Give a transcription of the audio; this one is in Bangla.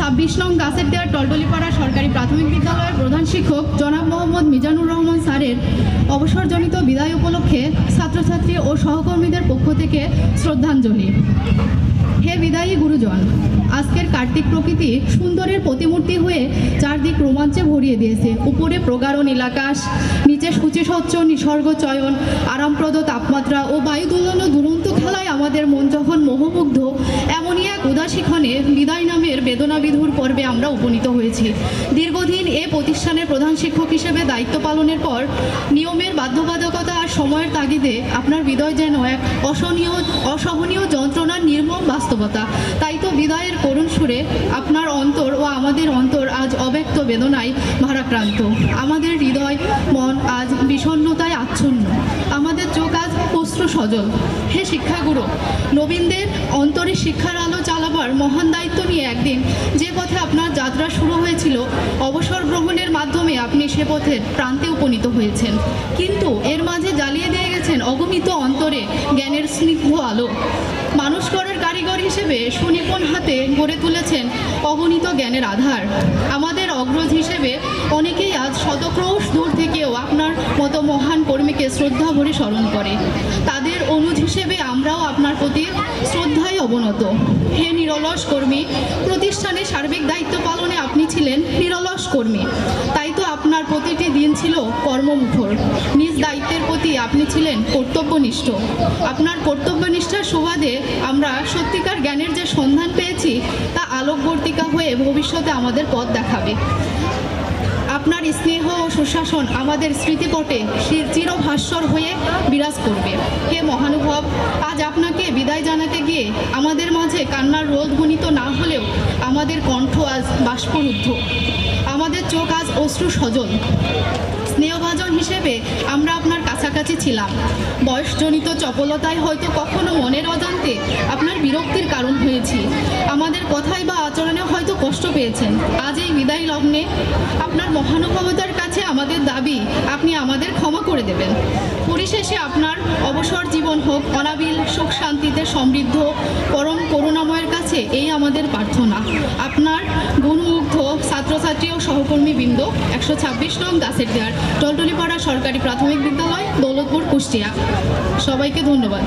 ছাব্বিশ নং গাছের দেওয়ার টলটলিপাড়া সরকারি প্রাথমিক বিদ্যালয়ের প্রধান শিক্ষক জনাব মোহাম্মদ মিজানুর রহমান স্যারের অবসরজনিত বিদায় উপলক্ষে ছাত্রছাত্রী ও সহকর্মীদের পক্ষ থেকে শ্রদ্ধাঞ্জলি। হে বিদায়ী গুরুজন, আজকের কার্তিক প্রকৃতি সুন্দরের প্রতিমূর্তি হয়ে চারদিক রোমাঞ্চে ভরিয়ে দিয়েছে। উপরে প্রগাঢ় নীলাকাশ, নিচে সূচিস্বচ্ছ নিসর্গ চয়ন, আরামপ্রদ তাপমাত্রা ও বায়ু দুলন দুরন্ত খেলায় আমাদের মন যখন মোহমুগ্ধ, এমনই এক উদাসীক্ষণে বিদায় নামের পর্বে আমরা উপনীত হয়েছি। দীর্ঘদিন এ প্রতিষ্ঠানের প্রধান শিক্ষক হিসেবে দায়িত্ব পালনের পর নিয়মের বাধ্যবাধকতা আর সময়ের তাগিদে আপনার বিদায় যেন এক অসহনীয় অসহনীয় যন্ত্রণার নির্মম বাস্তবতা। তাই তো বিদায়ের করুণ সুরে আপনার অন্তর ও আমাদের অন্তর আজ অব্যক্ত বেদনায় ভারাক্রান্ত। আমাদের হৃদয়, মন আজ বিষণ্ণতায় আচ্ছন্ন। আজ সজল। হে শিক্ষাগুরু, নবীনদের অন্তরে শিক্ষার আলো চালাবার মহান দায়িত্ব নিয়ে একদিন যে পথে আপনার যাত্রা শুরু হয়েছিল, অবসর গ্রহণের মাধ্যমে আপনি সে পথের প্রান্তে উপনীত হয়েছেন। কিন্তু এর মাঝে জ্বালিয়ে দিয়ে গেছেন অগমিত অন্তরে জ্ঞানের স্নিগ্ধ আলো। মানুষ করার কারিগর হিসেবে সুনিপুণ হাতে গড়ে তুলেছেন অগণিত জ্ঞানের আধার। আমাদের শ্রদ্ধা ভরে স্মরণ করে। তাদের অনুজ হিসেবে আমরাও আপনার প্রতি শ্রদ্ধায় অবনত। হে নিরলস কর্মী, প্রতিষ্ঠানে সার্বিক দায়িত্ব পালনে আপনি ছিলেন নিরলস কর্মী। তাই তো আপনার প্রতিটি দিন ছিল কর্মমুখর। নিজ দায়িত্বের প্রতি আপনি ছিলেন কর্তব্যনিষ্ঠ। আপনার কর্তব্যনিষ্ঠার সুবাদে আমরা সত্যিকার জ্ঞানের যে সন্ধান পেয়েছি, তা আলোকবর্তিকা হয়ে ভবিষ্যতে আমাদের পথ দেখাবে। সুশাসন আমাদের স্মৃতিপটে চির- চিরভাস্বর হয়ে বিরাজ করবে। হে মহানুভব, আজ আপনাকে বিদায় জানাতে গিয়ে আমাদের মাঝে কান্নার রোল ধ্বনিত না হলেও আমাদের কণ্ঠ আজ বাষ্পরুদ্ধ। আমাদের চোখ আজ অশ্রু সজল স্নেহভাজন হিসেবে আমরা আপনার কাছাকাছি ছিলাম। বয়সজনিত চপলতায় হয়তো কখনো মনের অজান্তে আপনার বিরক্তির কারণ হয়েছি। আমাদের কথায় বা আচরণে হয়তো কষ্ট পেয়েছেন। আজ এই বিদায় লগ্নে আপনার মহানুভবতার আমাদের দাবি আপনি আমাদের ক্ষমা করে দেবেন। পরিশেষে আপনার অবসর জীবন হোক, অনাবিল, সুখ শান্তিতে সমৃদ্ধ, পরম করুণাময়ের কাছে এই আমাদের প্রার্থনা। আপনার গুণমুগ্ধ ছাত্রছাত্রী ও সহকর্মীবৃন্দ, একশো ছাব্বিশ নং গাছের দেয়ার টলটলিপাড়া সরকারি প্রাথমিক বিদ্যালয়, দৌলতপুর কুষ্টিয়া। সবাইকে ধন্যবাদ।